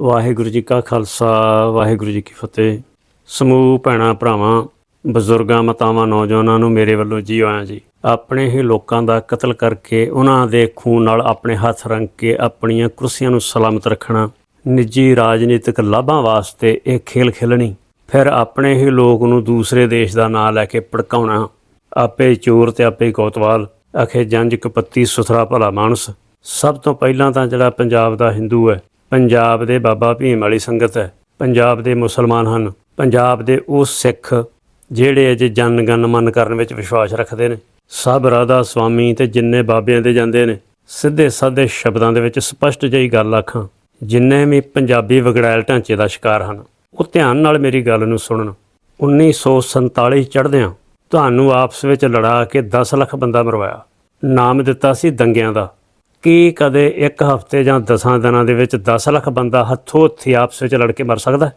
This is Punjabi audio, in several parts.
ਵਾਹਿਗੁਰੂ ਜੀ ਕਾ ਖਾਲਸਾ, ਵਾਹਿਗੁਰੂ ਜੀ ਕੀ ਫਤਿਹ। ਸਮੂਹ, ਭੈਣਾਂ, ਭਰਾਵਾਂ, ਬਜ਼ੁਰਗਾਂ, ਮਾਤਾਵਾਂ, ਨੌਜਵਾਨਾਂ ਨੂੰ ਮੇਰੇ ਵੱਲੋਂ ਜੀ ਆਇਆਂ ਜੀ। ਆਪਣੇ ਹੀ ਲੋਕਾਂ ਦਾ ਕਤਲ ਕਰਕੇ ਉਹਨਾਂ ਦੇ ਖੂਨ ਨਾਲ ਆਪਣੇ ਹੱਥ ਰੰਗ ਕੇ ਆਪਣੀਆਂ ਕੁਰਸੀਆਂ ਨੂੰ ਸਲਾਮਤ ਰੱਖਣਾ, ਨਿੱਜੀ ਰਾਜਨੀਤਿਕ ਲਾਭਾਂ ਵਾਸਤੇ ਇਹ ਖੇਲ ਖੇਲਣੀ, ਫਿਰ ਆਪਣੇ ਹੀ ਲੋਕ ਨੂੰ ਦੂਸਰੇ ਦੇਸ਼ ਦਾ ਨਾਂ ਲੈ ਕੇ ਭੜਕਾਉਣਾ। ਆਪੇ ਚੋਰ ਤੇ ਆਪੇ ਕੋਤਵਾਲ ਅਖੇ ਜੰਜ ਕਪੱਤੀ ਸੁਥਰਾ ਭਲਾ ਮਾਨਸ। ਸਭ ਤੋਂ ਪਹਿਲਾਂ ਤਾਂ ਜਿਹੜਾ ਪੰਜਾਬ ਦਾ ਹਿੰਦੂ ਹੈ ਪੰਜਾਬ ਦੇ ਬਾਬਾ ਭੀਮ ਵਾਲੀ ਸੰਗਤ ਹੈ। ਪੰਜਾਬ ਦੇ ਮੁਸਲਮਾਨ ਹਨ। ਪੰਜਾਬ ਦੇ ਉਹ ਸਿੱਖ ਜਿਹੜੇ ਅਜੇ ਜਨ ਗਨ ਮਨ ਕਰਨ ਵਿੱਚ ਵਿਸ਼ਵਾਸ ਰੱਖਦੇ ਨੇ। ਸਭ ਰਾਧਾ ਸੁਆਮੀ ਤੇ ਜਿੰਨੇ ਬਾਬਿਆਂ ਦੇ ਜਾਂਦੇ ਨੇ, ਸਿੱਧੇ ਸਾਦੇ ਸ਼ਬਦਾਂ ਦੇ ਵਿੱਚ ਸਪਸ਼ਟ ਜਿਹੀ ਗੱਲ ਆਖਾਂ, ਜਿੰਨੇ ਵੀ ਪੰਜਾਬੀ ਵਿਗੜੈਲ ਢਾਂਚੇ ਦਾ ਸ਼ਿਕਾਰ ਹਨ। ਉਹ ਧਿਆਨ ਨਾਲ ਮੇਰੀ ਗੱਲ ਨੂੰ ਸੁਣਨ। 1947 ਚੜ੍ਹਦਿਆਂ ਤੁਹਾਨੂੰ ਆਪਸ ਵਿੱਚ ਲੜਾ ਕੇ 10 ਲੱਖ ਬੰਦਾ ਮਰਵਾਇਆ। ਨਾਮ ਦਿੱਤਾ ਸੀ ਦੰਗਿਆਂ ਦਾ। ਕੀ ਕਦੇ ਇੱਕ ਹਫ਼ਤੇ ਜਾਂ 10 ਦਿਨਾਂ ਦੇ ਵਿੱਚ 10 ਲੱਖ ਬੰਦਾ ਹੱਥੋਂ ਹੱਥੀ ਆਪਸ ਵਿੱਚ ਲੜ ਕੇ ਮਰ ਸਕਦਾ?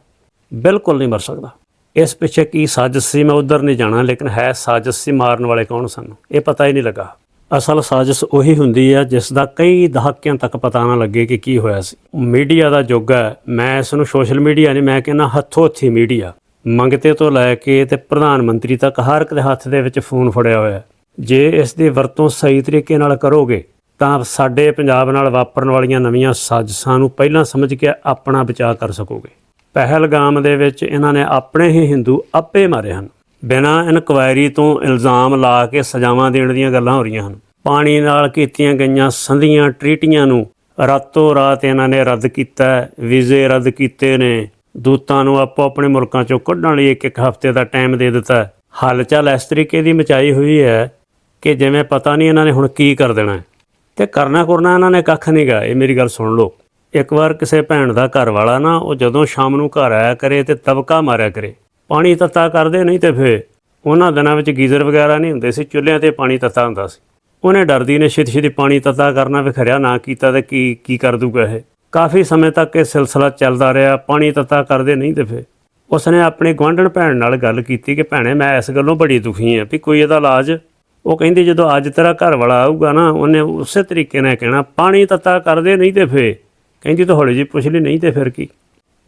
ਬਿਲਕੁਲ ਨਹੀਂ ਮਰ ਸਕਦਾ। ਇਸ ਪਿੱਛੇ ਕੀ ਸਾਜ਼ਿਸ਼ ਸੀ? ਮੈਂ ਉਧਰ ਨਹੀਂ ਜਾਣਾ, ਲੇਕਿਨ ਹੈ ਸਾਜ਼ਿਸ਼ ਸੀ ਮਾਰਨ ਵਾਲੇ ਕੌਣ ਸਨ? ਇਹ ਪਤਾ ਹੀ ਨਹੀਂ ਲੱਗਾ। ਅਸਲ ਸਾਜ਼ਿਸ਼ ਉਹੀ ਹੁੰਦੀ ਹੈ ਜਿਸ ਦਾ ਕਈ ਦਹਾਕਿਆਂ ਤੱਕ ਪਤਾ ਨਾ ਲੱਗੇ ਕਿ ਕੀ ਹੋਇਆ ਸੀ। ਮੀਡੀਆ ਦਾ ਯੁੱਗ ਹੈ। ਮੈਂ ਇਸ ਨੂੰ ਸੋਸ਼ਲ ਮੀਡੀਆ ਨਹੀਂ, ਮੈਂ ਕਹਿੰਦਾ ਹੱਥੋਂ ਹੱਥੀ ਮੀਡੀਆ। ਮੰਗਤੇ ਤੋਂ ਲੈ ਕੇ ਤੇ ਪ੍ਰਧਾਨ ਮੰਤਰੀ ਤੱਕ ਹਰ ਇੱਕ ਦੇ ਹੱਥ ਦੇ ਵਿੱਚ ਫੋਨ ਫੜਿਆ ਹੋਇਆ ਜੇ ਇਸ ਦੀ ਵਰਤੋਂ ਸਹੀ ਤਰੀਕੇ ਨਾਲ ਕਰੋਗੇ ਤਾਂ ਸਾਡੇ ਪੰਜਾਬ ਨਾਲ ਵਾਪਰਨ ਵਾਲੀਆਂ ਨਵੀਆਂ ਸਾਜ਼ਿਸ਼ਾਂ ਨੂੰ ਪਹਿਲਾਂ ਸਮਝ ਕੇ ਆਪਣਾ ਬਚਾਅ ਕਰ ਸਕੋਗੇ। ਪਹਿਲਗਾਮ ਦੇ ਵਿੱਚ ਇਹਨਾਂ ਨੇ ਆਪਣੇ ਹੀ ਹਿੰਦੂ ਆਪੇ ਮਾਰੇ ਹਨ। ਬਿਨਾਂ ਇਨਕੁਆਇਰੀ ਤੋਂ ਇਲਜ਼ਾਮ ਲਾ ਕੇ ਸਜ਼ਾਵਾਂ ਦੇਣ ਦੀਆਂ ਗੱਲਾਂ ਹੋ ਰਹੀਆਂ ਹਨ। ਪਾਣੀ ਨਾਲ ਕੀਤੀਆਂ ਗਈਆਂ ਸੰਧੀਆਂ ਟ੍ਰੀਟੀਆਂ ਨੂੰ ਰਾਤੋਂ ਰਾਤ ਇਹਨਾਂ ਨੇ ਰੱਦ ਕੀਤਾ, ਵੀਜ਼ੇ ਰੱਦ ਕੀਤੇ ਨੇ। ਦੂਤਾਂ ਨੂੰ ਆਪੋ ਆਪਣੇ ਮੁਲਕਾਂ ਚੋਂ ਕੱਢਣ ਲਈ ਇੱਕ ਇੱਕ ਹਫ਼ਤੇ ਦਾ ਟਾਈਮ ਦੇ ਦਿੱਤਾ। ਹੈ। ਹਲਚਲ ਇਸ ਤਰੀਕੇ ਦੀ ਮਚਾਈ ਹੋਈ ਹੈ ਕਿ ਜਿਵੇਂ ਪਤਾ ਨਹੀਂ ਇਹਨਾਂ ਨੇ ਹੁਣ ਕੀ ਕਰ ਦੇਣਾ ਹੈ। ਤੇ ਕਰਨਾ ਕਰਨਾ ਇਹਨਾਂ ਨੇ ਕੱਖ ਨਹੀਂ ਗਾ, ਇਹ ਮੇਰੀ ਗੱਲ ਸੁਣ ਲਓ। ਇੱਕ ਵਾਰ ਕਿਸੇ ਭੈਣ ਦਾ ਘਰ ਵਾਲਾ ਨਾ, ਉਹ ਜਦੋਂ ਸ਼ਾਮ ਨੂੰ ਘਰ ਆਇਆ ਕਰੇ ਤੇ ਤਬਕਾ ਮਾਰਿਆ ਕਰੇ। ਪਾਣੀ ਤੱਤਾ ਕਰਦੇ ਨਹੀਂ ਤੇ ਫੇ ਉਹਨਾਂ ਦਿਨਾਂ ਵਿੱਚ ਗੀਜ਼ਰ ਵਗੈਰਾ ਨਹੀਂ ਹੁੰਦੇ ਸੀ, ਚੁੱਲ੍ਹਿਆਂ ਤੇ ਪਾਣੀ ਤੱਤਾ ਹੁੰਦਾ ਸੀ। ਉਹਨੇ ਡਰਦੀ ਨੇ ਛੇਤੀ ਛੇਤੀ ਪਾਣੀ ਤੱਤਾ ਕਰਨਾ ਵਿਖਰਿਆ, ਨਾ ਕੀਤਾ ਤੇ ਕੀ ਕੀ ਕਰ ਦੂਗਾ ਇਹ? ਕਾਫੀ ਸਮੇਂ ਤੱਕ ਇਹ ਸਿਲਸਿਲਾ ਚੱਲਦਾ ਰਿਹਾ, ਪਾਣੀ ਤੱਤਾ ਕਰਦੇ ਨਹੀਂ ਤੇ ਫੇ ਉਸਨੇ ਆਪਣੇ ਗੁਆਂਢਣ ਭੈਣ ਨਾਲ ਗੱਲ ਕੀਤੀ ਕਿ, ਭੈਣੇ, ਮੈਂ ਇਸ ਗੱਲੋਂ ਬੜੀ ਦੁਖੀ ਹਾਂ ਵੀ ਕੋਈ ਇਹਦਾ ਇਲਾਜ ਉਹ ਕਹਿੰਦੀ ਜਦੋਂ ਅੱਜ ਤੇਰਾ ਘਰ ਵਾਲਾ ਆਊਗਾ ਨਾ, ਉਹਨੇ ਉਸੇ ਤਰੀਕੇ ਨਾਲ ਕਹਿਣਾ, ਪਾਣੀ ਤੱਤਾ ਕਰਦੇ ਨਹੀਂ ਤੇ ਫੇ ਕਹਿੰਦੀ ਤਾਂ ਹੌਲੀ ਜੀ ਪੁੱਛ ਲਈ, ਨਹੀਂ ਤੇ ਫਿਰ ਕੀ?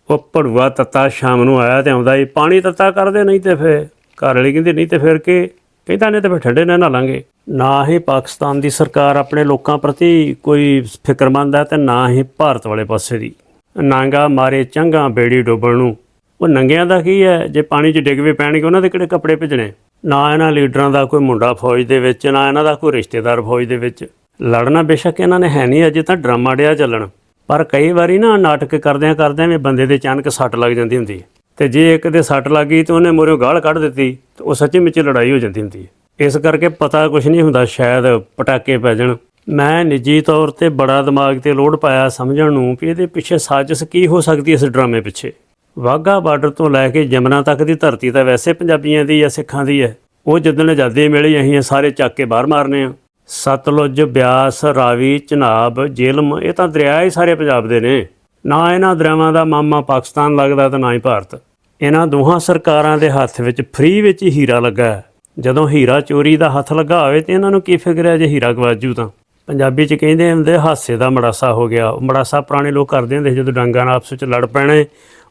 ਉਹ ਭੜੂਆ ਤੱਤਾ ਸ਼ਾਮ ਨੂੰ ਆਇਆ ਤੇ ਆਉਂਦਾ ਹੀ ਪਾਣੀ ਤੱਤਾ ਕਰਦੇ ਨਹੀਂ ਤੇ ਫੇ ਘਰ ਵਾਲੀ ਕਹਿੰਦੀ, ਨਹੀਂ ਤੇ ਫਿਰ ਕੀ? ਕਹਿੰਦਾ ਨੇ ਤਾਂ ਫਿਰ ਠੰਡੇ ਨਾਲ ਨਹਾਲਾਂਗੇ। ਨਾ ਹੀ ਪਾਕਿਸਤਾਨ ਦੀ ਸਰਕਾਰ ਆਪਣੇ ਲੋਕਾਂ ਪ੍ਰਤੀ ਕੋਈ ਫਿਕਰਮੰਦ ਹੈ ਤੇ ਨਾ ਹੀ ਭਾਰਤ ਵਾਲੇ ਪਾਸੇ ਦੀ। ਨਾਂਗਾ ਮਾਰੇ ਚੰਗਾ ਬੇੜੀ ਡੋਬਣ ਨੂੰ ਉਹ ਨੰਗਿਆਂ ਦਾ ਕੀ ਹੈ? ਜੇ ਪਾਣੀ 'ਚ ਡਿੱਗ ਵੀ ਪੈਣਗੇ, ਉਹਨਾਂ ਦੇ ਕਿਹੜੇ ਕੱਪੜੇ ਭਿੱਜਣੇ? ਨਾ ਇਹਨਾਂ ਲੀਡਰਾਂ ਦਾ ਕੋਈ ਮੁੰਡਾ ਫੌਜ ਦੇ ਵਿੱਚ, ਨਾ ਇਹਨਾਂ ਦਾ ਕੋਈ ਰਿਸ਼ਤੇਦਾਰ ਫੌਜ ਦੇ ਵਿੱਚ। ਲੜਨਾ ਬੇਸ਼ੱਕ ਇਹਨਾਂ ਨੇ ਹੈ ਨਹੀਂ, ਅਜੇ ਤਾਂ ਡਰਾਮਾ ਡਿਆ ਚੱਲਣ। ਪਰ ਕਈ ਵਾਰੀ ਨਾ ਨਾਟਕ ਕਰਦਿਆਂ ਕਰਦਿਆਂ ਵੀ ਬੰਦੇ ਦੇ ਅਚਾਨਕ ਸੱਟ ਲੱਗ ਜਾਂਦੀ ਹੁੰਦੀ ਹੈ। ਤੇ ਜੇ ਇੱਕ ਦੇ ਸੱਟ ਲੱਗ ਗਈ ਤਾਂ ਉਹਨੇ ਮੋਰਿਓ ਗਾਲ ਕੱਢ ਦਿੱਤੀ, ਤੇ ਉਹ ਸੱਚੀ ਵਿੱਚ ਲੜਾਈ ਹੋ ਜਾਂਦੀ ਹੁੰਦੀ ਹੈ। ਇਸ ਕਰਕੇ ਪਤਾ ਕੁਝ ਨਹੀਂ ਹੁੰਦਾ, ਸ਼ਾਇਦ ਪਟਾਕੇ ਪੈ ਜਾਣ। ਮੈਂ ਨਿੱਜੀ ਤੌਰ ਤੇ ਬੜਾ ਦਿਮਾਗ ਤੇ ਲੋਡ ਪਾਇਆ ਸਮਝਣ ਨੂੰ ਕਿ ਇਹਦੇ ਪਿੱਛੇ ਸਾਜ਼ਿਸ਼ ਕੀ ਹੋ ਸਕਦੀ ਇਸ ਡਰਾਮੇ ਪਿੱਛੇ? ਵਾਹਗਾ ਬਾਰਡਰ ਤੋਂ ਲੈ ਕੇ ਜਮਨਾ ਤੱਕ ਦੀ ਧਰਤੀ ਤਾਂ ਵੈਸੇ ਪੰਜਾਬੀਆਂ ਦੀ ਜਾਂ ਸਿੱਖਾਂ ਦੀ ਹੈ। ਉਹ ਜਦੋਂ ਆਜ਼ਾਦੀ ਮਿਲੀ ਅਸੀਂ ਸਾਰੇ ਚੱਕ ਕੇ ਬਾਹਰ ਮਾਰਨੇ ਆ। ਸਤਲੁਜ, ਬਿਆਸ, ਰਾਵੀ ਚਨਾਬ ਜੇਲਮ, ਇਹ ਤਾਂ ਦਰਿਆ ਹੀ ਸਾਰੇ ਪੰਜਾਬ ਦੇ ਨੇ। ਨਾ ਇਹਨਾਂ ਦਰਿਆਵਾਂ ਦਾ ਮਾਮਾ ਪਾਕਿਸਤਾਨ ਲੱਗਦਾ ਤੇ ਨਾ ਹੀ ਭਾਰਤ। ਇਹਨਾਂ ਦੋਹਾਂ ਸਰਕਾਰਾਂ ਦੇ ਹੱਥ ਵਿੱਚ ਫ੍ਰੀ ਵਿੱਚ ਹੀਰਾ ਲੱਗਾ ਜਦੋਂ ਹੀਰਾ ਚੋਰੀ ਦਾ ਹੱਥ ਲੱਗਾ ਹੋਵੇ ਤੇ ਇਹਨਾਂ ਨੂੰ ਕੀ ਫਿਕਰ ਹੈ ਜੇ ਹੀਰਾ ਗਵਾਜੂ ਤਾਂ? ਪੰਜਾਬੀ ਚ ਕਹਿੰਦੇ ਹੁੰਦੇ, ਹਾਸੇ ਦਾ ਮੜਾਸਾ ਹੋ ਗਿਆ। ਉਹ ਮੜਾਸਾ ਪੁਰਾਣੇ ਲੋਕ ਕਰਦੇ ਹੁੰਦੇ ਸੀ ਜਦੋਂ ਡਾਂਗਾਂ ਨਾਲ ਆਪਸ ਵਿੱਚ ਲੜ ਪੈਣੇ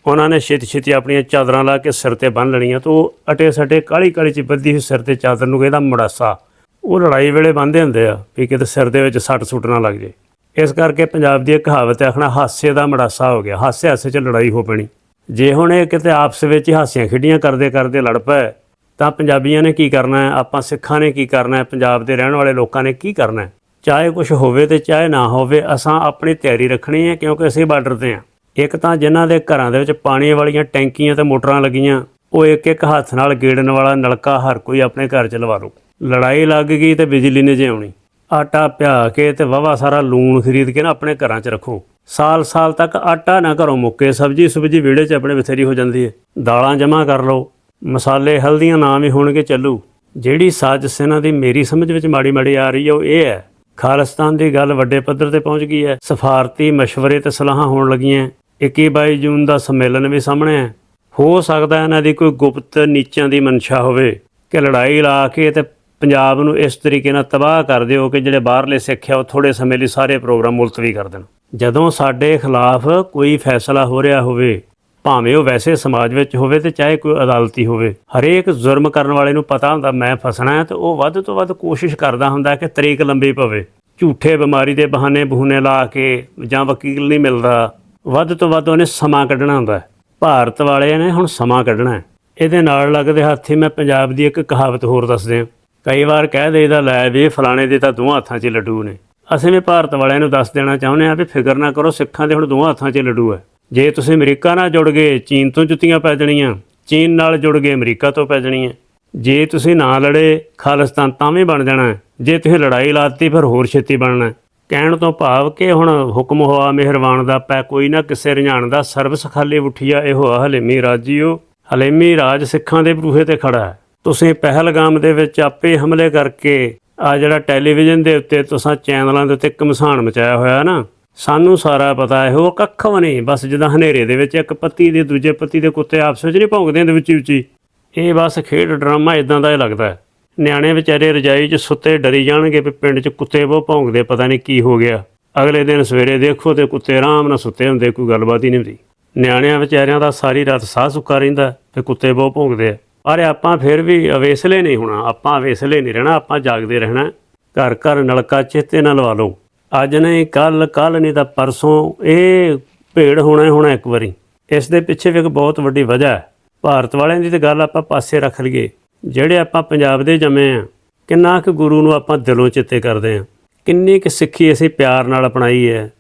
ਉਹਨਾਂ ਨੇ ਛੇਤੀ ਛੇਤੀ ਆਪਣੀਆਂ ਚਾਦਰਾਂ ਲਾ ਕੇ ਸਿਰ ਤੇ ਬੰਨ ਲੈਣੀਆਂ ਤੋਂ ਉਹ ਅਟੇ ਸਟੇ ਕਾਲੀ ਕਾਲੀ ਚ ਬੱਧੀ ਹੋਈ ਸਿਰ ਤੇ ਚਾਦਰ ਨੂੰ ਕਹਿੰਦਾ ਮੜਾਸਾ। ਉਹ ਲੜਾਈ ਵੇਲੇ ਬੰਨ੍ਹਦੇ ਹੁੰਦੇ ਆ ਵੀ ਕਿਤੇ ਸਿਰ ਦੇ ਵਿੱਚ ਸੱਟ ਸੁੱਟ ਨਾ ਲੱਗ ਜੇ। ਇਸ ਕਰਕੇ ਪੰਜਾਬ ਦੀ ਇੱਕ ਕਹਾਵਤ ਹੈ ਆਖਣਾ ਹਾਸੇ ਦਾ ਮੜਾਸਾ ਹੋ ਗਿਆ। ਹਾਸੇ ਹਾਸੇ 'ਚ ਲੜਾਈ ਹੋ ਪੈਣੀ। ਜੇ ਹੁਣ ਇਹ ਕਿਤੇ ਆਪਸ ਵਿੱਚ ਹਾਸੀਆਂ ਖੇਡੀਆਂ ਕਰਦੇ ਕਰਦੇ ਲੜ ਪਏ, ਤਾਂ ਪੰਜਾਬੀਆਂ ਨੇ ਕੀ ਕਰਨਾ ਹੈ? ਆਪਾਂ ਸਿੱਖਾਂ ਨੇ ਕੀ ਕਰਨਾ ਹੈ? ਪੰਜਾਬ ਦੇ ਰਹਿਣ ਵਾਲੇ ਲੋਕਾਂ ਨੇ ਕੀ ਕਰਨਾ ਹੈ? ਚਾਹੇ ਕੁਝ ਹੋਵੇ ਤੇ ਚਾਹੇ ਨਾ ਹੋਵੇ, ਅਸਾਂ ਆਪਣੀ ਤਿਆਰੀ ਰੱਖਣੀ ਹੈ ਕਿਉਂਕਿ ਅਸੀਂ ਬਾਰਡਰ ਤੇ ਹਾਂ। ਇੱਕ ਤਾਂ ਜਿਨ੍ਹਾਂ ਦੇ ਘਰਾਂ ਦੇ ਵਿੱਚ ਪਾਣੀ ਵਾਲੀਆਂ ਟੈਂਕੀਆਂ ਤੇ ਮੋਟਰਾਂ ਲੱਗੀਆਂ, ਉਹ ਇੱਕ ਇੱਕ ਹੱਥ ਨਾਲ ਗੇੜਨ ਵਾਲਾ ਨਲਕਾ ਹਰ ਕੋਈ ਆਪਣੇ ਘਰ 'ਚ ਲਵਾ ਲਓ ਲੜਾਈ ਲੱਗ ਗਈ ਤੇ ਬਿਜਲੀ ਨੇ ਜੇ ਆਉਣੀ। ਆਟਾ ਪਿਆ ਕੇ ਤੇ ਵਾਵਾ ਸਾਰਾ ਲੂਣ ਖਰੀਦ ਕੇ ਨਾ ਆਪਣੇ ਘਰਾਂ 'ਚ ਰੱਖੋ। ਸਾਲ-ਸਾਲ ਤੱਕ ਆਟਾ ਨਾ ਘਰੋਂ ਮੁੱਕੇ ਸਬਜੀ ਸੁਬਜੀ ਵਿਹੜੇ 'ਚ ਆਪਣੇ ਬਥੇਰੀ ਹੋ ਜਾਂਦੀ ਹੈ ਦਾਲਾਂ ਜਮ੍ਹਾਂ ਕਰ ਲਓ। ਮਸਾਲੇ ਹਲਦੀਆਂ ਨਾ ਵੀ ਹੋਣਗੇ, ਚੱਲੂ। ਜਿਹੜੀ ਸਾਜ਼ਿਸ਼ ਇਹਨਾਂ ਦੀ ਮੇਰੀ ਸਮਝ ਵਿੱਚ ਮਾੜੀ ਮਾੜੀ ਆ ਰਹੀ ਹੈ ਉਹ ਇਹ ਹੈ, ਖਾਲਿਸਤਾਨ ਦੀ ਗੱਲ ਵੱਡੇ ਪੱਧਰ ਤੇ ਪਹੁੰਚ ਗਈ ਹੈ। ਸਫਾਰਤੀ مشਵਰੇ ਤੇ ਸਲਾਹਾਂ ਹੋਣ ਲੱਗੀਆਂ। 21 22 ਜੂਨ ਦਾ ਸੰਮੇਲਨ ਵੀ ਸਾਹਮਣੇ ਹੈ। ਹੋ ਸਕਦਾ ਇਹਨਾਂ ਦੀ ਕੋਈ ਗੁਪਤ ਨੀਚਿਆਂ ਦੀ ਮਨਸ਼ਾ ਹੋਵੇ ਕਿ ਲੜਾਈ ਲਾ ਕੇ ਤੇ ਪੰਜਾਬ ਨੂੰ ਇਸ ਤਰੀਕੇ ਨਾਲ ਤਬਾਹ ਕਰ ਦਿਓ ਕਿ ਜਿਹੜੇ ਬਾਹਰਲੇ ਸਿੱਖ ਆ ਉਹ ਥੋੜੇ ਸਮੇਂ ਲਈ ਸਾਰੇ ਪ੍ਰੋਗਰਾਮ ਮੁਲਤਵੀ ਕਰ ਦੇਣ। ਜਦੋਂ ਸਾਡੇ ਖਿਲਾਫ ਕੋਈ ਫੈਸਲਾ ਹੋ ਰਿਹਾ ਹੋਵੇ, ਭਾਵੇਂ ਉਹ ਵੈਸੇ ਸਮਾਜ ਵਿੱਚ ਹੋਵੇ ਤੇ ਚਾਹੇ ਕੋਈ ਅਦਾਲਤੀ ਹੋਵੇ, ਹਰੇਕ ਜ਼ੁਰਮ ਕਰਨ ਵਾਲੇ ਨੂੰ ਪਤਾ ਹੁੰਦਾ ਮੈਂ ਫਸਣਾ ਹੈ ਤੇ ਉਹ ਵੱਧ ਤੋਂ ਵੱਧ ਕੋਸ਼ਿਸ਼ ਕਰਦਾ ਹੁੰਦਾ ਕਿ ਤਰੀਕ ਲੰਬੀ ਪਵੇ। ਝੂਠੇ ਬਿਮਾਰੀ ਦੇ ਬਹਾਨੇ ਬਹੂਨੇ ਲਾ ਕੇ ਜਾਂ ਵਕੀਲ ਨਹੀਂ ਮਿਲਦਾ ਵੱਧ ਤੋਂ ਵੱਧ ਉਹਨੇ ਸਮਾਂ ਕੱਢਣਾ ਹੁੰਦਾ ਹੈ। ਭਾਰਤ ਵਾਲਿਆਂ ਨੇ ਹੁਣ ਸਮਾਂ ਕੱਢਣਾ ਹੈ। ਇਹਦੇ ਨਾਲ ਲੱਗਦੇ ਹੱਥੀ ਮੈਂ ਪੰਜਾਬ ਦੀ ਇੱਕ ਕਹਾਵਤ ਹੋਰ ਦੱਸ ਦਿਆਂ ਕਈ ਵਾਰ ਕਹਿ ਦੇਈਦਾ, ਲੈ ਵੀ ਫਲਾਣੇ ਦੇ ਤਾਂ ਦੋਹਾਂ ਹੱਥਾਂ 'ਚ ਲੱਡੂ ਨੇ। ਅਸੀਂ ਵੀ ਭਾਰਤ ਵਾਲਿਆਂ ਨੂੰ ਦੱਸ ਦੇਣਾ ਚਾਹੁੰਦੇ ਹਾਂ ਵੀ ਫਿਕਰ ਨਾ ਕਰੋ, ਸਿੱਖਾਂ ਦੇ ਹੁਣ ਦੋਹਾਂ ਹੱਥਾਂ 'ਚ ਲੱਡੂ ਹੈ। ਜੇ ਤੁਸੀਂ ਅਮਰੀਕਾ ਨਾਲ ਜੁੜ ਗਏ, ਚੀਨ ਤੋਂ ਜੁੱਤੀਆਂ ਪੈ ਜਾਣੀਆਂ, ਚੀਨ ਨਾਲ ਜੁੜ ਗਏ, ਅਮਰੀਕਾ ਤੋਂ ਪੈ ਜਾਣੀਆਂ। ਜੇ ਤੁਸੀਂ ਨਾ ਲੜੇ, ਖਾਲਿਸਤਾਨ ਤਾਂ ਵੀ ਬਣ ਜਾਣਾ ਜੇ ਤੁਸੀਂ ਲੜਾਈ ਲਾਤੀ, ਫਿਰ ਹੋਰ ਛੇਤੀ ਬਣਨਾ ਕਹਿਣ ਤੋਂ ਭਾਵ ਕਿ ਹੁਣ ਹੁਕਮ ਹੋਆ ਮਿਹਰਬਾਨ ਦਾ ਪੈ ਕੋਈ ਨਾ ਕਿਸੇ ਰੁਝਾਨ ਦਾ ਸਰਵਿਸ ਖਾਲੀ ਉਠਿਆ, ਇਹ ਆ ਹਲੇਮੀ ਰਾਜੀਓ ਹਲੇਮੀ ਰਾਜ ਸਿੱਖਾਂ ਦੇ ਬਰੂਹੇ ਤੇ ਖੜਾ ਹੈ। ਤੁਸੀਂ ਪਹਿਲਗਾਮ ਦੇ ਵਿੱਚ ਆਪੇ ਹਮਲੇ ਕਰਕੇ ਆ ਜਿਹੜਾ ਟੈਲੀਵਿਜ਼ਨ ਦੇ ਉੱਤੇ ਤੁਸੀਂ ਚੈਨਲਾਂ ਦੇ ਉੱਤੇ ਕਮਸਾਨ ਮਚਾਇਆ ਹੋਇਆ ਨਾ, ਸਾਨੂੰ ਸਾਰਾ ਪਤਾ ਇਹੋ ਕੱਖ ਵੀ ਨਹੀਂ, ਬਸ ਜਿੱਦਾਂ ਹਨੇਰੇ ਦੇ ਵਿੱਚ ਇੱਕ ਪੱਤੀ ਦੇ ਦੂਜੇ ਪੱਤੀ ਦੇ ਕੁੱਤੇ ਆਪਸ ਵਿੱਚ ਨਹੀਂ ਭੌਂਕਦੇ ਹੁੰਦੇ ਵਿੱਚ ਉੱਚੀ ਇਹ ਬਸ ਖੇਡ ਡਰਾਮਾ ਇਦਾਂ ਦਾ ਹੀ ਲੱਗਦਾ ਹੈ। ਨਿਆਣੇ ਵਿਚਾਰੇ ਰਜਾਈ 'ਚ ਸੁੱਤੇ ਡਰੀ ਜਾਣਗੇ ਵੀ ਪਿੰਡ 'ਚ ਕੁੱਤੇ ਬਹੁ ਭੌਂਕਦੇ, ਪਤਾ ਨਹੀਂ ਕੀ ਹੋ ਗਿਆ। ਅਗਲੇ ਦਿਨ ਸਵੇਰੇ ਦੇਖੋ ਤੇ ਕੁੱਤੇ ਆਰਾਮ ਨਾਲ ਸੁੱਤੇ ਹੁੰਦੇ, ਕੋਈ ਗੱਲਬਾਤ ਹੀ ਨਹੀਂ ਹੁੰਦੀ। ਨਿਆਣਿਆਂ ਵਿਚਾਰਿਆਂ ਦਾ ਸਾਰੀ ਰਾਤ ਸਾਹ ਸੁੱਕਾ ਰਹਿੰਦਾ ਤੇ ਕੁੱਤੇ ਬਹੁਤ ਭੌਂਕਦੇ ਆ। ਪਰ ਆਪਾਂ ਫਿਰ ਵੀ ਅਵੇਸਲੇ ਨਹੀਂ ਹੋਣਾ, ਆਪਾਂ ਅਵੇਸਲੇ ਨਹੀਂ ਰਹਿਣਾ, ਆਪਾਂ ਜਾਗਦੇ ਰਹਿਣਾ। ਘਰ ਘਰ ਨਲਕਾ ਚੇਤੇ ਨਾਲ ਲਵਾ ਲਓ। ਅੱਜ ਨਹੀਂ ਕੱਲ ਕੱਲ ਨਹੀਂ ਤਾਂ ਪਰਸੋਂ, ਇਹ ਭੇੜ ਹੋਣਾ ਹੋਣਾ ਇੱਕ ਵਾਰੀ। ਇਸ ਦੇ ਪਿੱਛੇ ਵੀ ਇੱਕ ਬਹੁਤ ਵੱਡੀ ਵਜ੍ਹਾ ਹੈ। ਭਾਰਤ ਵਾਲਿਆਂ ਦੀ ਤੇ ਗੱਲ ਆਪਾਂ ਪਾਸੇ ਰੱਖ ਲਈਏ। ਜਿਹੜੇ ਆਪਾਂ ਪੰਜਾਬ ਦੇ ਜੰਮੇ ਆ, ਕਿੰਨਾ ਕੁ ਗੁਰੂ ਨੂੰ ਆਪਾਂ ਦਿਲੋਂ ਚਿੱਤੇ ਕਰਦੇ ਆ, ਕਿੰਨੀ ਕੁ ਸਿੱਖੀ ਅਸੀਂ ਪਿਆਰ ਨਾਲ ਅਪਣਾਈ ਹੈ,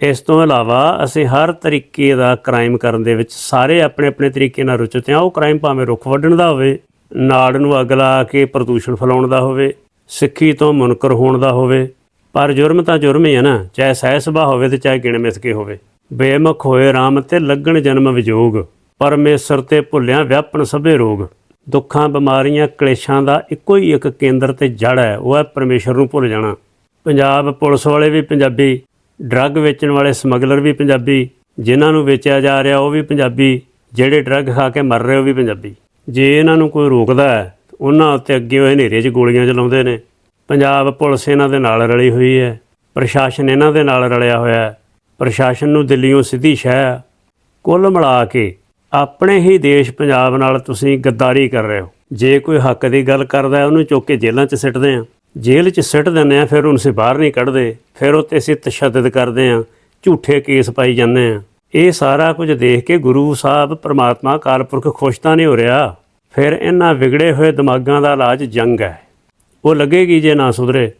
ਇਸ ਤੋਂ ਇਲਾਵਾ ਅਸੀਂ ਹਰ ਤਰੀਕੇ ਦਾ ਕ੍ਰਾਈਮ ਕਰਨ ਦੇ ਵਿੱਚ ਸਾਰੇ ਆਪਣੇ ਆਪਣੇ ਤਰੀਕੇ ਨਾਲ ਰੁਚਤੇ ਆ, ਉਹ ਕ੍ਰਾਈਮ ਭਾਵੇਂ ਰੁੱਖ ਵੱਢਣ ਦਾ ਹੋਵੇ, ਨਾੜ ਨੂੰ ਅੱਗ ਲਾ ਕੇ ਪ੍ਰਦੂਸ਼ਣ ਫੈਲਾਉਣ ਦਾ ਹੋਵੇ, ਸਿੱਖੀ ਤੋਂ ਮੁਨਕਰ ਹੋਣ ਦਾ ਹੋਵੇ, ਪਰ ਜੁਰਮ ਤਾਂ ਜੁਰਮ ਹੀ ਹੈ ਨਾ, ਚਾਹੇ ਸਹਿ ਸੁਭਾ ਹੋਵੇ ਤੇ ਚਾਹੇ ਗਿਣ ਮਿਥ ਕੇ ਹੋਵੇ। ਬੇਮੁਖ ਹੋਏ RAM ਤੇ ਲੱਗਣ ਜਨਮ ਵਿਜੋਗ, ਪਰਮੇਸ਼ਰ ਤੇ ਭੁੱਲਿਆ ਵਿਆਪਣ ਸਭੇ ਰੋਗ। ਦੁੱਖਾਂ, ਬਿਮਾਰੀਆਂ, ਕਲੇਸ਼ਾਂ ਦਾ ਇੱਕੋ ਹੀ ਇੱਕ ਕੇਂਦਰ ਤੇ ਜੜ ਹੈ, ਉਹ ਹੈ ਪਰਮੇਸ਼ਰ ਨੂੰ ਭੁੱਲ ਜਾਣਾ। ਪੰਜਾਬ ਪੁਲਿਸ ਵਾਲੇ ਵੀ ਪੰਜਾਬੀ, ਡਰੱਗ ਵੇਚਣ ਵਾਲੇ ਸਮਗਲਰ ਵੀ ਪੰਜਾਬੀ, ਜਿਨ੍ਹਾਂ ਨੂੰ ਵੇਚਿਆ ਜਾ ਰਿਹਾ ਉਹ ਵੀ ਪੰਜਾਬੀ, ਜਿਹੜੇ ਡਰੱਗ ਖਾ ਕੇ ਮਰ ਰਹੇ ਉਹ ਵੀ ਪੰਜਾਬੀ। ਜੇ ਇਹਨਾਂ ਨੂੰ ਕੋਈ ਰੋਕਦਾ ਹੈ ਉਹਨਾਂ ਉੱਤੇ ਅੱਗੇ ਉਹ ਹਨੇਰੇ 'ਚ ਗੋਲੀਆਂ ਚਲਾਉਂਦੇ ਨੇ। ਪੰਜਾਬ ਪੁਲਿਸ ਇਹਨਾਂ ਦੇ ਨਾਲ ਰਲੀ ਹੋਈ ਹੈ, ਪ੍ਰਸ਼ਾਸਨ ਇਹਨਾਂ ਦੇ ਨਾਲ ਰਲਿਆ ਹੋਇਆ ਹੈ। ਪ੍ਰਸ਼ਾਸਨ ਨੂੰ ਦਿੱਲੀੋਂ ਸਿੱਧੀ ਸ਼ਹਿ, ਕੁੱਲ ਮਿਲਾ ਕੇ ਆਪਣੇ ਹੀ ਦੇਸ਼ ਪੰਜਾਬ ਨਾਲ ਤੁਸੀਂ ਗੱਦਾਰੀ ਕਰ ਰਹੇ ਹੋ। ਜੇ ਕੋਈ ਹੱਕ ਦੀ ਗੱਲ ਕਰਦਾ ਉਹਨੂੰ ਚੁੱਕ ਕੇ ਜੇਲ੍ਹਾਂ 'ਚ ਸਿੱਟਦੇ ਆ ਜੇਲ੍ਹ 'ਚ ਸਿੱਟ ਦਿੰਦੇ ਆ ਫਿਰ ਉਹਨੂੰ ਅਸੀਂ ਬਾਹਰ ਨਹੀਂ ਕੱਢਦੇ। ਫਿਰ ਉਹ ਤੇ ਅਸੀਂ ਤਸ਼ੱਦਦ ਕਰਦੇ ਆ ਝੂਠੇ ਕੇਸ ਪਾਈ ਜਾਂਦੇ ਆ ਇਹ ਸਾਰਾ ਕੁਝ ਦੇਖ ਕੇ ਗੁਰੂ ਸਾਹਿਬ ਪ੍ਰਮਾਤਮਾ ਕਾਲਪੁਰਖ ਖੁਸ਼ ਤਾਂ ਨਹੀਂ ਹੋ ਰਿਹਾ। ਫਿਰ ਇਹਨਾਂ ਵਿਗੜੇ ਹੋਏ ਦਿਮਾਗਾਂ ਦਾ ਇਲਾਜ ਜੰਗ ਹੈ। ਉਹ ਲੱਗੇਗੀ ਜੇ ਨਾ ਸੁਧਰੇ।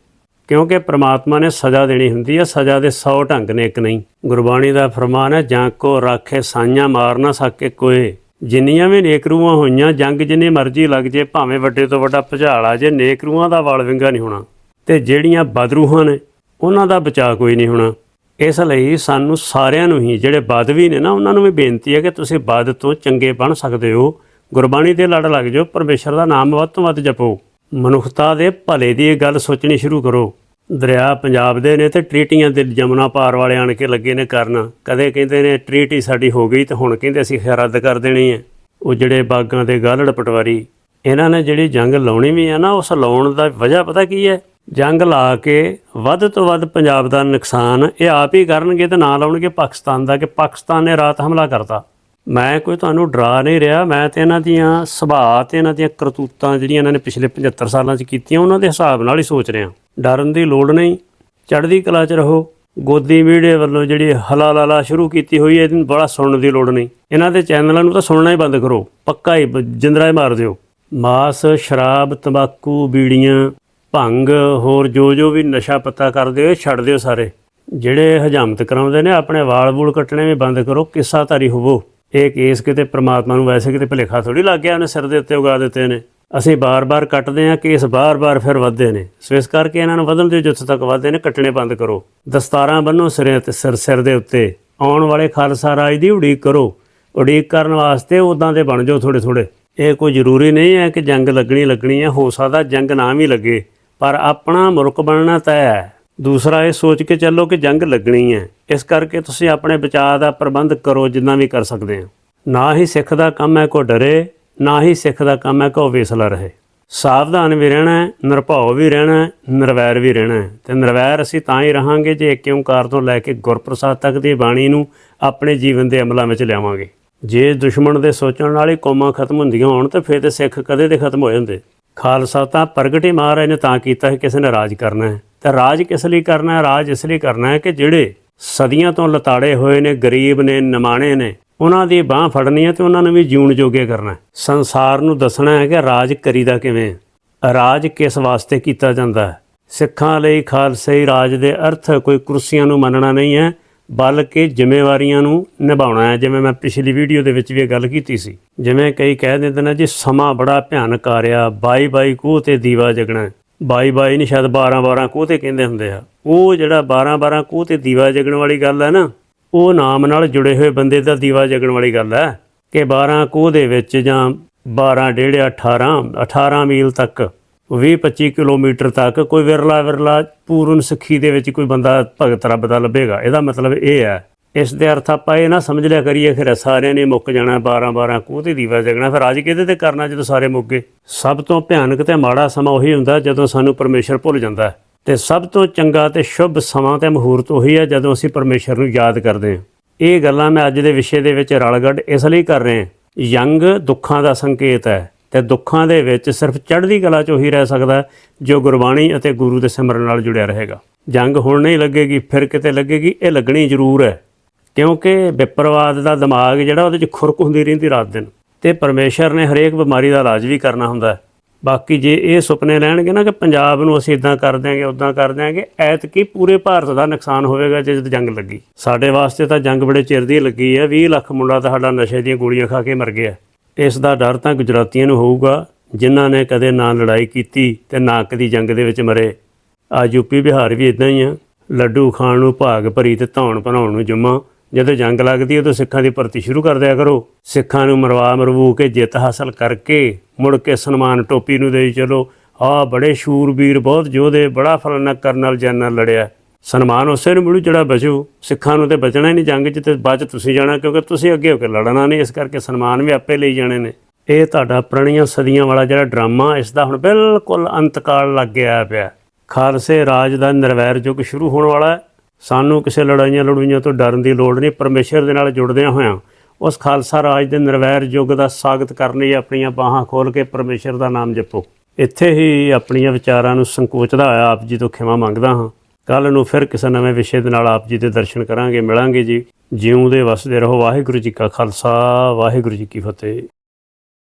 ਕਿਉਂਕਿ ਪ੍ਰਮਾਤਮਾ ਨੇ ਸਜ਼ਾ ਦੇਣੀ ਹੁੰਦੀ ਹੈ, ਸਜ਼ਾ ਦੇ 100 ਢੰਗ ਨੇ ਇੱਕ ਨਹੀਂ। ਗੁਰਬਾਣੀ ਦਾ ਫਰਮਾਨ ਹੈ, ਜਾਂ ਕੋ ਰਾਖੇ ਸਾਈਆਂ ਮਾਰ ਨਾ ਸਕੇ ਕੋਏ। ਜਿੰਨੀਆਂ ਵੀ ਨੇਕ ਰੂਹਾਂ ਹੋਈਆਂ, ਜੰਗ ਜਿੰਨੀ ਮਰਜ਼ੀ ਲੱਗ ਜੇ, ਭਾਵੇਂ ਵੱਡੇ ਤੋਂ ਵੱਡਾ ਭੁਚਾਲ ਆ ਜੇ, ਨੇਕ ਰੂਹਾਂ ਦਾ ਵਾਲ ਵਿੰਗਾ ਨਹੀਂ ਹੋਣਾ। ਤੇ ਜਿਹੜੀਆਂ ਬਦਰੂਹਾਂ ਨੇ, ਉਹਨਾਂ ਦਾ ਬਚਾਅ ਕੋਈ ਨਹੀਂ ਹੋਣਾ। ਇਸ ਲਈ ਸਾਨੂੰ ਸਾਰਿਆਂ ਨੂੰ ਹੀ, ਜਿਹੜੇ ਬਦਵੀ ਨੇ ਨਾ, ਉਹਨਾਂ ਨੂੰ ਵੀ ਬੇਨਤੀ ਹੈ ਕਿ ਤੁਸੀਂ ਬਦ ਤੋਂ ਚੰਗੇ ਬਣ ਸਕਦੇ ਹੋ। ਗੁਰਬਾਣੀ ਦੇ ਲੜ ਲੱਗ ਜਾਓ, ਪਰਮੇਸ਼ਰ ਦਾ ਨਾਮ ਵੱਧ ਤੋਂ ਵੱਧ ਜਪੋ। ਮਨੁੱਖਤਾ ਦੇ ਭਲੇ ਦੀ ਇਹ ਗੱਲ ਸੋਚਣੀ ਸ਼ੁਰੂ ਕਰੋ। ਦਰਿਆ ਪੰਜਾਬ ਦੇ ਨੇ ਤੇ ਟ੍ਰੀਟੀਆਂ ਦੇ ਜਮਨਾ ਪਾਰ ਵਾਲੇ ਆਣ ਕੇ ਲੱਗੇ ਨੇ ਕਰਨ। ਕਦੇ ਕਹਿੰਦੇ ਨੇ, ਟ੍ਰੀਟੀ ਸਾਡੀ ਹੋ ਗਈ ਤੇ ਹੁਣ ਕਹਿੰਦੇ ਅਸੀਂ ਖੈਰ ਰੱਦ ਕਰ ਦੇਣੀ ਹੈ। ਉਹ ਜਿਹੜੇ ਬਾਗਾਂ ਦੇ ਗਾਲੜ ਪਟਵਾਰੀ, ਇਹਨਾਂ ਨੇ ਜਿਹੜੀ ਜੰਗ ਲਾਉਣੀ ਵੀ ਹੈ ਨਾ, ਉਸ ਲਾਉਣ ਦਾ ਵਜ੍ਹਾ ਪਤਾ ਕੀ ਹੈ? ਜੰਗ ਲਾ ਕੇ ਵੱਧ ਤੋਂ ਵੱਧ ਪੰਜਾਬ ਦਾ ਨੁਕਸਾਨ ਇਹ ਆਪ ਹੀ ਕਰਨਗੇ ਤੇ ਨਾ ਲਾਉਣਗੇ ਪਾਕਿਸਤਾਨ ਦਾ, ਕਿ ਪਾਕਿਸਤਾਨ ਨੇ ਰਾਤ ਹਮਲਾ ਕਰਤਾ। ਮੈਂ ਕੋਈ ਤੁਹਾਨੂੰ ਡਰਾ ਨਹੀਂ ਰਿਹਾ। ਮੈਂ ਤੇ ਇਹਨਾਂ ਦੀਆਂ ਸੁਭਾਅ ਤੇ ਇਹਨਾਂ ਦੀਆਂ ਕਰਤੂਤਾਂ ਜਿਹੜੀਆਂ ਇਹਨਾਂ ਨੇ ਪਿਛਲੇ 75 ਸਾਲਾਂ 'ਚ ਕੀਤੀਆਂ, ਉਹਨਾਂ ਦੇ ਹਿਸਾਬ ਨਾਲ ਹੀ ਸੋਚ ਰਿਹਾ। ਡਰਨ ਦੀ ਲੋੜ ਨਹੀਂ। ਚੜ੍ਹਦੀ ਕਲਾ 'ਚ ਰਹੋ। ਗੋਦੀ ਮੀਡੀਆ ਵੱਲੋਂ ਜਿਹੜੀ ਹਲਾਲਾਲਾ ਸ਼ੁਰੂ ਕੀਤੀ ਹੋਈ ਹੈ, ਇਹਨੂੰ ਬੜਾ ਸੁਣਨ ਦੀ ਲੋੜ ਨਹੀਂ। ਇਹਨਾਂ ਦੇ ਚੈਨਲਾਂ ਨੂੰ ਤਾਂ ਸੁਣਨਾ ਹੀ ਬੰਦ ਕਰੋ। ਪੱਕਾ ਹੀ ਬ- ਜਿੰਦਰਾ ਹੀ ਮਾਰ ਦਿਓ। ਮਾਸ, ਸ਼ਰਾਬ, ਤੰਬਾਕੂ, ਬੀੜੀਆਂ, ਭੰਗ, ਹੋਰ ਜੋ ਜੋ ਵੀ ਨਸ਼ਾ ਪੱਤਾ ਕਰਦੇ ਹੋ ਇਹ ਛੱਡ ਦਿਓ ਸਾਰੇ। ਜਿਹੜੇ ਹਜਾਮਤ ਕਰਾਉਂਦੇ ਨੇ, ਆਪਣੇ ਵਾਲ-ਵੂਲ ਕੱਟਣੇ ਵੀ ਬੰਦ ਕਰੋ। ਕਿੱਸਾ ਧਾਰੀ ਹੋਵੋ। ਇਹ ਕੇਸ ਕਿਤੇ ਪ੍ਰਮਾਤਮਾ ਨੂੰ ਵੈਸੇ ਕਿਤੇ ਭੁਲੇਖਾ ਥੋੜੀ ਲੱਗ ਗਿਆ ਉਹਨੇ ਸਿਰ ਦੇ ਉੱਤੇ ਉਗਾ ਦਿੱਤੇ ਨੇ। ਅਸੀਂ ਬਾਰ-ਬਾਰ ਕੱਟਦੇ ਹਾਂ, ਕੇਸ ਬਾਰ-ਬਾਰ ਫਿਰ ਵੱਧਦੇ ਨੇ। ਸੋ ਇਸ ਕਰਕੇ ਇਹਨਾਂ ਨੂੰ ਵਧਣ ਦਿਓ ਜਿੱਥੇ ਤੱਕ ਵੱਧਦੇ ਨੇ, ਕੱਟਣੇ ਬੰਦ ਕਰੋ। ਦਸਤਾਰਾਂ ਬੰਨੋ ਸਿਰੇ ਤੇ, ਸਿਰ ਸਿਰ ਦੇ ਉੱਤੇ। ਆਉਣ ਵਾਲੇ ਖਾਲਸਾ ਰਾਜ ਦੀ ਉਡੀਕ ਕਰੋ। ਉਡੀਕ ਕਰਨ ਵਾਸਤੇ ਉਦਾਂ ਦੇ ਬਣ ਜਾਓ ਥੋੜੇ ਥੋੜੇ ਇਹ ਕੋਈ ਜ਼ਰੂਰੀ ਨਹੀਂ ਹੈ ਕਿ ਜੰਗ ਲੱਗਣੀ ਲੱਗਣੀ ਹੈ, ਹੋ ਸਕਦਾ ਜੰਗ ਨਾ ਵੀ ਲੱਗੇ। ਪਰ ਆਪਣਾ ਮੁਲਕ ਬਣਨਾ ਤੈਅ ਹੈ। ਦੂਸਰਾ ਇਹ ਸੋਚ ਕੇ ਚੱਲੋ ਕਿ ਜੰਗ ਲੱਗਣੀ ਹੈ। ਇਸ ਕਰਕੇ ਤੁਸੀਂ ਆਪਣੇ ਬਚਾਅ ਦਾ ਪ੍ਰਬੰਧ ਕਰੋ, ਜਿੰਨਾ ਵੀ ਕਰ ਸਕਦੇ ਹੋ। ਨਾ ਹੀ ਸਿੱਖ ਦਾ ਕੰਮ ਹੈ ਕੋ ਡਰੇ, ਨਾ ਹੀ ਸਿੱਖ ਦਾ ਕੰਮ ਹੈ ਕੋ ਵੇਸਲਾ ਰਹੇ। ਸਾਵਧਾਨ ਵੀ ਰਹਿਣਾ ਹੈ, ਨਿਰਭਉ ਵੀ ਰਹਿਣਾ ਹੈ, ਨਿਰਵੈਰ ਵੀ ਰਹਿਣਾ ਹੈ। ਤੇ ਨਿਰਵੈਰ ਅਸੀਂ ਤਾਂ ਹੀ ਰਹਾਂਗੇ ਜੇ ਏਕ ਓੰਕਾਰ ਤੋਂ ਲੈ ਕੇ ਗੁਰਪ੍ਰਸਾਦ ਤੱਕ ਦੀ ਬਾਣੀ ਨੂੰ ਆਪਣੇ ਜੀਵਨ ਦੇ ਅਮਲਾਂ ਵਿੱਚ ਲਿਆਵਾਂਗੇ। ਜੇ ਦੁਸ਼ਮਣ ਦੇ ਸੋਚਣ ਨਾਲ ਹੀ ਕੌਮਾਂ ਖਤਮ ਹੁੰਦੀਆਂ ਹੋਣ, ਤਾਂ ਫਿਰ ਤੇ ਸਿੱਖ ਕਦੇ ਦੇ ਖਤਮ ਹੋ ਜਾਂਦੇ। ਖਾਲਸਾ ਤਾਂ ਪ੍ਰਗਟ ਹੀ ਮਹਾਰਾਜ ਨੇ ਤਾਂ ਕੀਤਾ ਹੈ, ਕਿਸੇ ਨੇ ਰਾਜ ਕਰਨਾ ਹੈ। ਤਾਂ ਰਾਜ ਕਿਸ ਲਈ ਕਰਨਾ ਹੈ? ਰਾਜ ਇਸ ਲਈ ਕਰਨਾ ਹੈ ਕਿ ਜਿਹੜੇ ਸਦੀਆਂ ਤੋਂ ਲਤਾੜੇ ਹੋਏ ਨੇ, ਗਰੀਬ ਨੇ, ਨਿਮਾਣੇ ਨੇ, ਉਹਨਾਂ ਦੀ ਬਾਹ ਫੜਨੀ ਹੈ ਤੇ ਉਹਨਾਂ ਨੂੰ ਵੀ ਜਿਉਣ ਜੋਗੇ ਕਰਨਾ ਸੰਸਾਰ ਨੂੰ ਦੱਸਣਾ ਹੈ ਕਿ ਰਾਜ ਕਰੀਦਾ ਕਿਵੇਂ ਹੈ। ਰਾਜ ਕਿਸ ਵਾਸਤੇ ਕੀਤਾ ਜਾਂਦਾ ਹੈ? ਸਿੱਖਾਂ ਲਈ ਖਾਲਸੇ ਰਾਜ ਦੇ ਅਰਥ ਕੋਈ ਕੁਰਸੀਆਂ ਨੂੰ ਮੰਨਣਾ ਨਹੀਂ ਹੈ, ਬਲਕਿ ਜ਼ਿੰਮੇਵਾਰੀਆਂ ਨੂੰ ਨਿਭਾਉਣਾ ਹੈ। ਜਿਵੇਂ ਮੈਂ ਪਿਛਲੀ ਵੀਡੀਓ ਦੇ ਵਿੱਚ ਵੀ ਇਹ ਗੱਲ ਕੀਤੀ ਸੀ। ਜਿਵੇਂ ਕਈ ਕਹਿ ਦਿੰਦੇ ਨੇ ਜੀ, ਸਮਾਂ ਬੜਾ ਭਿਆਨਕ ਆ ਰਿਹਾ ਬਾਈ ਬਾਈ ਕੂਹ ਤੇ ਦੀਵਾ ਜਗਣਾ ਬਾਈ ਬਾਈ ਨਹੀਂ, ਸ਼ਾਇਦ 12 12 ਕੂਹ ਤੇ ਕਹਿੰਦੇ ਹੁੰਦੇ ਆ। ਉਹ ਜਿਹੜਾ 12 12 ਕੂਹ ਤੇ ਦੀਵਾ ਜਗਣ ਵਾਲੀ ਗੱਲ ਹੈ ਨਾ, ਉਹ ਨਾਮ ਨਾਲ ਜੁੜੇ ਹੋਏ ਬੰਦੇ ਦਾ ਦੀਵਾ ਜਗਣ ਵਾਲੀ ਗੱਲ ਹੈ ਕਿ 12 ਕੂਹ ਦੇ ਵਿੱਚ ਜਾਂ 12 ਡੇਢ 18 18 ਮੀਲ ਤੱਕ 20-25 ਕਿਲੋਮੀਟਰ ਤੱਕ ਕੋਈ ਵਿਰਲਾ ਵਿਰਲਾ ਪੂਰਨ ਸਿੱਖੀ ਦੇ ਵਿੱਚ ਕੋਈ ਬੰਦਾ ਭਗਤ ਰੱਬ ਦਾ ਲੱਭੇਗਾ। ਇਹਦਾ ਮਤਲਬ ਇਹ ਹੈ ਇਸ ਦੇ ਅਰਥ ਆਪਾਂ ਇਹ ਨਾ ਸਮਝ ਲਿਆ ਕਰੀਏ, ਫਿਰ ਸਾਰਿਆਂ ਨੇ ਮੁੱਕ ਜਾਣਾ 12-12 ਕੂਹ ਤੇ ਦੀਵਾ ਜਗਣਾ। ਫਿਰ ਅੱਜ ਕਿਹਦੇ ਤੇ ਕਰਨਾ ਜਦੋਂ ਸਾਰੇ ਮੁੱਕ ਗਏ? ਸਭ ਤੋਂ ਭਿਆਨਕ ਤੇ ਮਾੜਾ ਸਮਾਂ ਉਹੀ ਹੁੰਦਾ ਜਦੋਂ ਸਾਨੂੰ ਪਰਮੇਸ਼ਰ ਭੁੱਲ ਜਾਂਦਾ ਹੈ। ਤੇ ਸਭ ਤੋਂ ਚੰਗਾ ਤੇ ਸ਼ੁਭ ਸਮਾਂ ਤੇ ਮੁਹੂਰਤ ਉਹੀ ਹੈ ਜਦੋਂ ਅਸੀਂ ਪਰਮੇਸ਼ਰ ਨੂੰ ਯਾਦ ਕਰਦੇ ਹਾਂ। ਇਹ ਗੱਲਾਂ ਮੈਂ ਅੱਜ ਦੇ ਵਿਸ਼ੇ ਦੇ ਵਿੱਚ ਰਲਗੜ ਇਸ ਲਈ ਕਰ ਰਹੇ ਹਾਂ। ਯੰਗ ਦੁੱਖਾਂ ਦਾ ਸੰਕੇਤ ਹੈ ਤੇ ਦੁੱਖਾਂ ਦੇ ਵਿੱਚ ਸਿਰਫ ਚੜ੍ਹਦੀ ਕਲਾ 'ਚ ਉਹੀ ਰਹਿ ਸਕਦਾ ਜੋ ਗੁਰਬਾਣੀ ਅਤੇ ਗੁਰੂ ਦੇ ਸਿਮਰਨ ਨਾਲ ਜੁੜਿਆ ਰਹੇਗਾ। ਜੰਗ ਹੁਣ ਨਹੀਂ ਲੱਗੇਗੀ, ਫਿਰ ਕਿਤੇ ਲੱਗੇਗੀ? ਇਹ ਲੱਗਣੀ ਜ਼ਰੂਰ ਹੈ। ਕਿਉਂਕਿ ਵਿਪਰਵਾਦ ਦਾ ਦਿਮਾਗ ਜਿਹੜਾ ਉਹਦੇ 'ਚ ਖੁਰਕ ਹੁੰਦੀ ਰਹਿੰਦੀ ਰਾਤ ਦਿਨ। ਤੇ ਪਰਮੇਸ਼ਰ ਨੇ ਹਰੇਕ ਬਿਮਾਰੀ ਦਾ ਇਲਾਜ ਵੀ ਕਰਨਾ ਹੁੰਦਾ ਬਾਕੀ ਜੇ ਇਹ ਸੁਪਨੇ ਲੈਣਗੇ ਨਾ ਕਿ ਪੰਜਾਬ ਨੂੰ ਅਸੀਂ ਇਦਾਂ ਕਰ ਦਿਆਂਗੇ ਉਦਾਂ ਕਰ ਦਿਆਂਗੇ, ਐਤਕੀ ਪੂਰੇ ਭਾਰਤ ਦਾ ਨੁਕਸਾਨ ਹੋਵੇਗਾ ਜੇ ਜਦ ਜੰਗ ਲੱਗੀ। ਸਾਡੇ ਵਾਸਤੇ ਤਾਂ ਜੰਗ ਬੜੇ ਚਿਰ ਦੀ ਲੱਗੀ ਹੈ 20 ਲੱਖ ਮੁੰਡਾ ਤਾਂ ਸਾਡਾ ਨਸ਼ੇ ਦੀਆਂ ਗੋਲੀਆਂ ਖਾ ਕੇ ਮਰ ਗਿਆ ਇਸ ਦਾ ਡਰ ਤਾਂ ਗੁਜਰਾਤੀਆਂ ਨੂੰ ਹੋਊਗਾ, ਜਿਨ੍ਹਾਂ ਨੇ ਕਦੇ ਨਾ ਲੜਾਈ ਕੀਤੀ ਤੇ ਨਾ ਕਦੀ ਜੰਗ ਦੇ ਵਿੱਚ ਮਰੇ। ਆ ਯੂਪੀ ਬਿਹਾਰ ਵੀ ਇਦਾਂ ਹੀ ਆ। ਲੱਡੂ ਖਾਣ ਨੂੰ ਭਾਗ ਭਰੀ ਤੇ ਧੌਣ ਬਣਾਉਣ ਨੂੰ ਜੁਮਾ। ਜਦੋਂ ਜੰਗ ਲੱਗਦੀ ਉਦੋਂ ਸਿੱਖਾਂ ਦੀ ਭਰਤੀ ਸ਼ੁਰੂ ਕਰ ਦਿਆ ਕਰੋ। ਸਿੱਖਾਂ ਨੂੰ ਮਰਵਾ ਮਰਵੂ ਕੇ ਜਿੱਤ ਹਾਸਲ ਕਰਕੇ ਮੁੜ ਕੇ ਸਨਮਾਨ ਟੋਪੀ ਨੂੰ ਦੇਈ ਚਲੋ। ਆ ਬੜੇ ਸ਼ੂਰਬੀਰ ਬਹੁਤ ਯੋਧੇ, ਬੜਾ ਫਲਾਨਾ ਕਰਨਲ ਜਨਰਲ ਲੜਿਆ। ਸਨਮਾਨ ਉਸੇ ਨੂੰ ਮਿਲੂ ਜਿਹੜਾ ਬਚੂ। ਸਿੱਖਾਂ ਨੂੰ ਤੇ ਬਚਣਾ ਹੀ ਨਹੀਂ ਜੰਗ 'ਚ ਤੇ ਬਾਅਦ 'ਚ ਤੁਸੀਂ ਜਾਣਾ, ਕਿਉਂਕਿ ਤੁਸੀਂ ਅੱਗੇ ਹੋ ਕੇ ਲੜਨਾ ਨਹੀਂ, ਇਸ ਕਰਕੇ ਸਨਮਾਨ ਵੀ ਆਪੇ ਲਈ ਜਾਣੇ ਨੇ। ਇਹ ਤੁਹਾਡਾ ਪੁਰਾਣੀਆਂ ਸਦੀਆਂ ਵਾਲਾ ਜਿਹੜਾ ਡਰਾਮਾ, ਇਸ ਦਾ ਹੁਣ ਬਿਲਕੁਲ ਅੰਤਕਾਲ ਲੱਗ ਗਿਆ ਪਿਆ। ਖਾਲਸੇ ਰਾਜ ਦਾ ਨਿਰਵੈਰ ਯੁੱਗ ਸ਼ੁਰੂ ਹੋਣ ਵਾਲਾ ਹੈ। ਸਾਨੂੰ ਕਿਸੇ ਲੜਾਈਆਂ ਲੜੂਈਆਂ ਤੋਂ ਡਰਨ ਦੀ ਲੋੜ ਨਹੀਂ, ਪਰਮੇਸ਼ਰ ਦੇ ਨਾਲ ਜੁੜਦਿਆਂ ਹੋਇਆਂ ਉਸ ਖਾਲਸਾ ਰਾਜ ਦੇ ਨਿਰਵੈਰ ਯੁੱਗ ਦਾ ਸਵਾਗਤ ਕਰਨ ਲਈ ਆਪਣੀਆਂ ਬਾਹਾਂ ਖੋਲ ਕੇ ਪਰਮੇਸ਼ਰ ਦਾ ਨਾਮ ਜਪੋ। ਇੱਥੇ ਹੀ ਆਪਣੀਆਂ ਵਿਚਾਰਾਂ ਨੂੰ ਸੰਕੋਚਦਾ ਹੋਇਆ ਆਪ ਜੀ ਤੋਂ ਖਿਮਾ ਮੰਗਦਾ ਹਾਂ। ਕੱਲ ਨੂੰ ਫਿਰ ਕਿਸੇ ਨਵੇਂ ਵਿਸ਼ੇ ਦੇ ਨਾਲ ਆਪ ਜੀ ਦੇ ਦਰਸ਼ਨ ਕਰਾਂਗੇ, ਮਿਲਾਂਗੇ ਜੀ। ਜਿਉਂ ਦੇ ਵਸਦੇ ਰਹੋ, ਵਾਹਿਗੁਰੂ ਜੀ ਕਾ ਖਾਲਸਾ, ਵਾਹਿਗੁਰੂ ਜੀ ਕੀ ਫਤਿਹ।